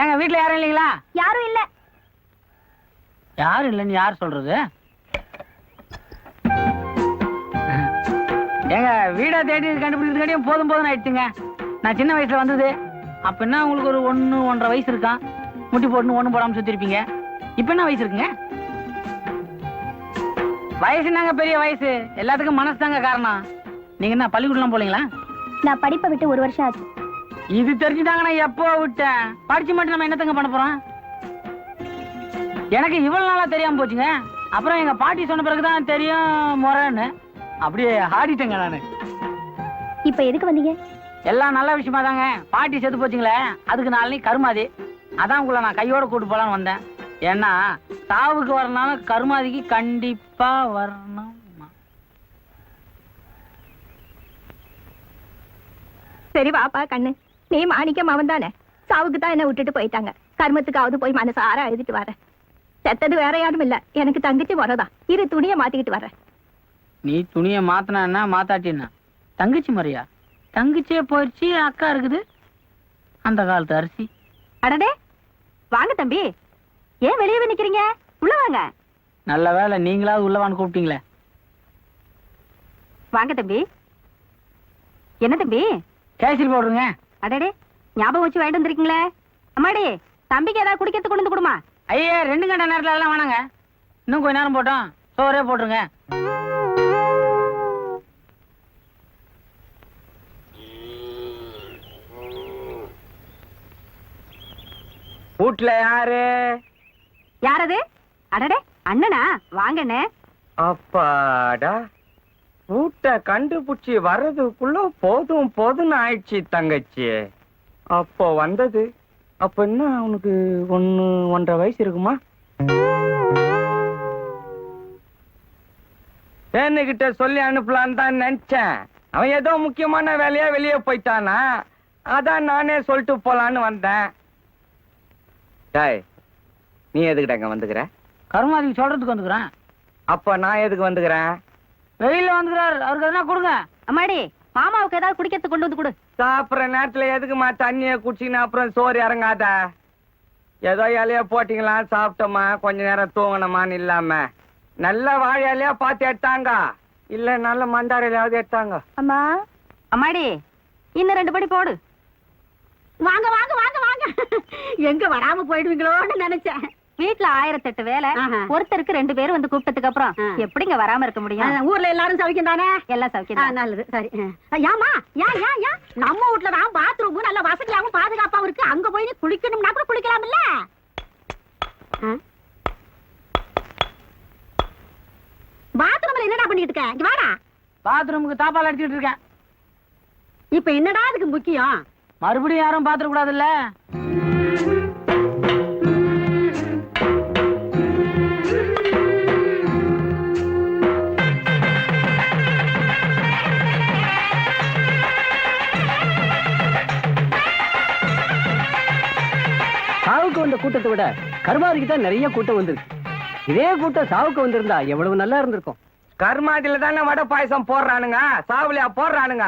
ஏங்க வீட்ல யாரும் இல்லைங்களா? யாரும் இல்ல. யாரும் இல்லைன்னு யார் சொல்றது? ஏங்க வீடை தேடி கண்டுபிடிக்கிறதுக்காட்டியும் போதும் போதும் ஆயிடுச்சுங்க. நான் சின்ன வயசுல வந்தது. அப்ப என்ன உங்களுக்கு ஒரு ஒண்ணு ஒன்றரை வயசு இருக்கான் முட்டி போட்டுன்னு ஒண்ணு போடாம சுத்திருப்பீங்க. இப்ப என்ன வயசு இருக்குங்க? வயசு என்னங்க பெரிய வயசு? எல்லாத்துக்கும் மனசு தாங்க காரணம். நீங்க என்ன பள்ளிக்கூடம் போலீங்களா? நான் படிப்பை விட்டு ஒரு வருஷம் ஆச்சு. இது தெரிஞ்சுதாங்க நான் எப்போ விட்டேன் படிச்சு மட்டும் நம்ம என்னத்தங்க பண்ண போறோம்? எனக்கு இவ்வளவு நாளா தெரியாம போச்சுங்க. அப்புறம் எங்க பாட்டி சொன்ன பிறகுதான் தெரியும் முறைன்னு. அப்படியே ஆடிட்டேங்க நானு. இப்ப எதுக்கு வந்தீங்க? எல்லாம் நல்ல விஷயமா தாங்க பாட்டி செத்து போச்சுங்களே அதுக்கு நாளைக்கு கருமாதி. அதான் உங்களை நான் கையோட கூட்டு போலான்னு வந்தேன். ஏன்னா சாவுக்கு வரனாலும் கருமாதிக்கு கண்டிப்பா வரணும் சரி வாப்பா கண்ணு. நீ மாணிக்கம் அவன் தானே? சாவுக்கு தான் என்ன விட்டுட்டு போயிட்டாங்க. கர்மத்துக்காவது போய் மனசார எழுதிட்டு வரேன் செத்தது வேற யாரும் இல்ல. எனக்கு தங்கச்சி வரதா இரு துணியை மாத்திக்கிட்டு வரேன் நீ துணியை மாத்தினா என்ன? மாத்தாட்டி என்ன? தங்கச்சி மரியா தங்கச்சியே போயிடுச்சு அக்கா இருக்குது. அந்த காலத்து அரிசி. அடடே! வாங்க தம்பி. ஏன் வெளியே நிக்கிறீங்க? உள்ள வாங்க. நல்ல வேலை நீங்களாவது உள்ளவான்னு கூப்பிட்டீங்களே. வாங்க தம்பி. என்ன தம்பி? கேசரி போடுங்க. அடடே ஞாபகம் வச்சு வாங்கிட்டு வந்திருக்கீங்களே? அம்மாடி தம்பிக்கு ஏதாவது குடிக்கிறது கொண்டு வந்து கொடுமா? ஐயா ரெண்டு கண்ட நேரத்துல எல்லாம் வேணாங்க. இன்னும் கொஞ்ச நேரம் போட்டோம். சோறே போட்டுருங்க. வீட்ல யாரு? யாரது? அடடே அண்ணனா? வாங்கண்ணே. அப்பாடா. வீட்டை கண்டுபிடிச்சி வர்றதுக்குள்ள போதும் போதும்னு ஆயிடுச்சு தங்கச்சி. அப்போ வந்தது. அப்ப என்ன உனக்கு ஒன்னு ஒன்றரை வயசு இருக்குமா? கிட்ட சொல்லி அனுப்பலான்னு தான் நினைச்சேன். அவன் ஏதோ முக்கியமான வேலையா வெளியே போயிட்டானா? அதான் நானே சொல்லிட்டு போலான்னு வந்தேன். டேய் நீ எதுக்கிட்ட இங்க வந்துக்கிற? கருமாதிக்கு சொல்றதுக்கு வந்துக்கிறேன். அப்ப நான் எதுக்கு வந்துக்கிறேன்? வெயில்ல வந்துக்கிறாரு. அவருக்கு எதனா கொடுங்க. அம்மாடி மாமாவுக்கு ஏதாவது குடிக்கிறது கொண்டு வந்து கொடு. சாப்பிடுற நேரத்துல எதுக்குமா தண்ணிய குடிச்சின்னு அப்புறம் சோறு இறங்காத? ஏதோ இலைய போட்டீங்களா? சாப்பிட்டோமா? கொஞ்ச நேரம் தூங்கணுமான்னு இல்லாம. நல்ல வாழை இலையா பார்த்து எடுத்தாங்க. இல்ல நல்ல மந்தார இலையாவது எடுத்தாங்க. அம்மா அம்மாடி இன்னும் ரெண்டு படி போடு. வாங்க வாங்க வாங்க வாங்க. எங்க வராம போயிடுவீங்களோன்னு நினைச்சேன். வீட்ல ஆயிரத்தெட்டு வேலை. ஒருத்தருக்கு ரெண்டு பேரும் வந்து கூப்பிட்டதுக்கு அப்புறம் எப்படிங்க வராம இருக்க முடியும்? ஊர்ல எல்லாரும் சௌக்கியம் தானே? எல்லாம் சௌக்கியம் நல்லது. சரி. ஏமா ஏன் ஏன் ஏன் நம்ம வீட்ல தான் பாத்ரூம் நல்ல வசதியாவும் பாதுகாப்பாவும் இருக்கு. அங்க போய் நீ குளிக்கணும்னா கூட குளிக்கலாம்ல? பாத்ரூம்ல என்னடா பண்ணிட்டு இருக்க? இங்க வாடா. பாத்ரூமுக்கு தாப்பால் அடிச்சிட்டு இருக்கேன். இப்ப என்னடா அதுக்கு முக்கியம்? மறுபடியும் யாரும் பாத்துட கூடாதுல்ல சாவுக்கு வந்த கூட்டத்தை விட கருமாதிக்கு தான் நிறைய கூட்டம் வந்திருக்கு. இதே கூட்டம் சாவுக்கு வந்திருந்தா எவ்வளவு நல்லா இருந்திருக்கும். கர்மாதில தானே வடை பாயசம் போடுறானுங்க சாவுலியா போடுறானுங்க?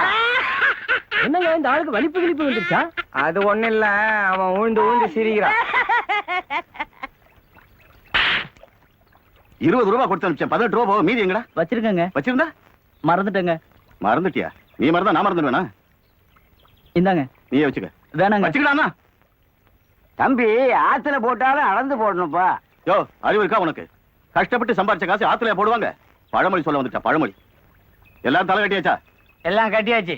என்னங்க இந்த ஆளுக்கு வலிப்பு கிழிப்பு வந்துருச்சா? அது ஒண்ணு இல்ல அவன் உழுந்து உழுந்து சிரிக்கிறான். இருபது ரூபா கொடுத்து அனுப்பிச்சேன். பதினெட்டு ரூபா போக மீதி எங்கடா? வச்சிருக்கங்க. வச்சிருந்தா? மறந்துட்டேங்க. மறந்துட்டியா? நீ மறந்தா நான் மறந்துடுவேனா? இந்தாங்க. நீயே வச்சுக்க. வேணாங்க. வச்சுக்கலாமா? தம்பி ஆத்துல போட்டாலும் அளந்து போடணும்ப்பா. யோ அறிவு இருக்கா உனக்கு? கஷ்டப்பட்டு சம்பாரிச்ச காசு ஆத்துல போடுவாங்க? பழமொழி சொல்ல வந்துட்டா பழமொழி. எல்லாரும் தலை கட்டியாச்சா? எல்லாம் கட்டியாச்சு.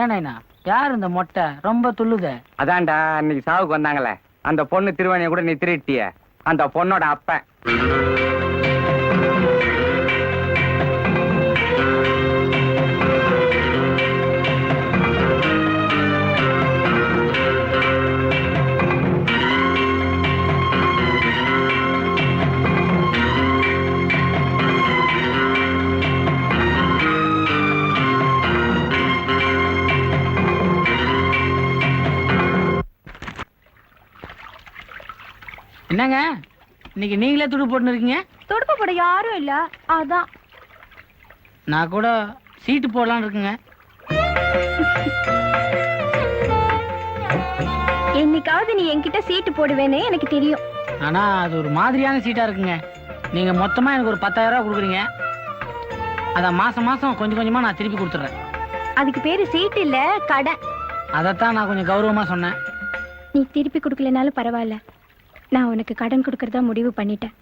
ஏனைனா யார் இந்த மொட்டை? ரொம்ப துள்ளுதே. அதான்டா அன்னைக்கு சாவுக்கு வந்தாங்களே. அந்த பொண்ணு திருவாணிய கூட நீ திருட்டிய அந்த பொண்ணோட அப்பன். என்னங்க? இன்னைக்கு நீங்களே துடு போட்டுன்னு இருக்கீங்க? துடுப்பு போட யாரும் இல்ல. அதான். நான் கூட சீட்டு போடலான்னு இருக்குங்க. என்னைக்காவது நீ என்கிட்ட சீட்டு போடுவேன்னு எனக்கு தெரியும். ஆனா அது ஒரு மாதிரியான சீட்டா இருக்குங்க. நீங்க மொத்தமா எனக்கு ஒரு பத்தாயிரம் ரூபாய் கொடுக்குறீங்க. அதான் மாசம் மாசம் கொஞ்சம் கொஞ்சமா நான் திருப்பி கொடுத்துட்றேன். அதுக்கு பேரு சீட்டு இல்ல கடன். அதைத்தான் நான் கொஞ்சம் கௌரவமா சொன்னேன். நீ திருப்பி கொடுக்கலனாலும் பரவாயில்ல. நான் உனக்கு கடன் கொடுக்கறதா முடிவு பண்ணிட்டேன்.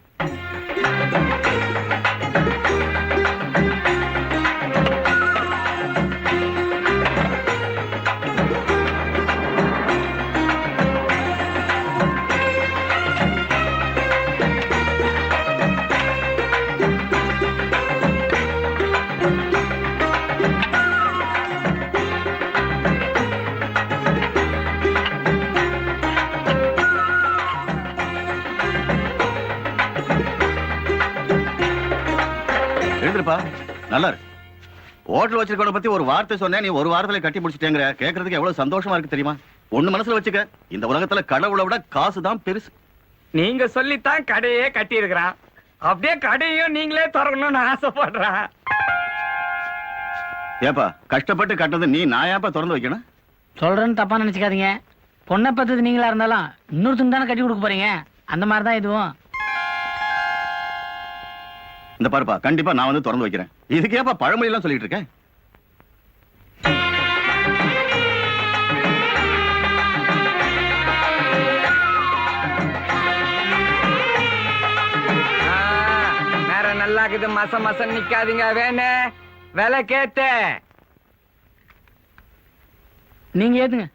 எழுந்திருப்பா நல்லா இருக்கு. ஹோட்டல் வச்சிருக்கவன பத்தி ஒரு வார்த்தை சொன்னேன் நீ ஒரு வாரத்துல கட்டி முடிச்சிட்டேங்கிற. கேக்குறதுக்கு எவ்வளவு சந்தோஷமா இருக்கு தெரியுமா? ஒண்ணு மனசுல வச்சுக்க. இந்த உலகத்துல கடவுளை விட காசு தான் பெருசு. நீங்க சொல்லித்தான் கடையே கட்டி இருக்கிறான் அப்படியே கடையும் நீங்களே திறக்கணும்னு ஆசைப்படுறான். ஏப்பா கஷ்டப்பட்டு கட்டது நீ நான் ஏப்பா திறந்து வைக்கணும்? சொல்றேன்னு தப்பா நினைச்சுக்காதீங்க. பொண்ணை பத்தது நீங்களா இருந்தாலும் இன்னொருத்தங்க தானே கட்டி கொடுக்க போறீங்க? அந்த மாதிரி தான் இதுவும். இந்த பாருப்பா கண்டிப்பா நான் வந்து திறந்து வைக்கிறேன். இதுக்கு ஏப்பா பழமொழி எல்லாம் சொல்லிட்டு இருக்கேன் ஆ, நேரம் நல்லா இருக்குது மச மசம் நிக்காதீங்க வேணே. விலை கேத்து நீங்க ஏத்துங்க.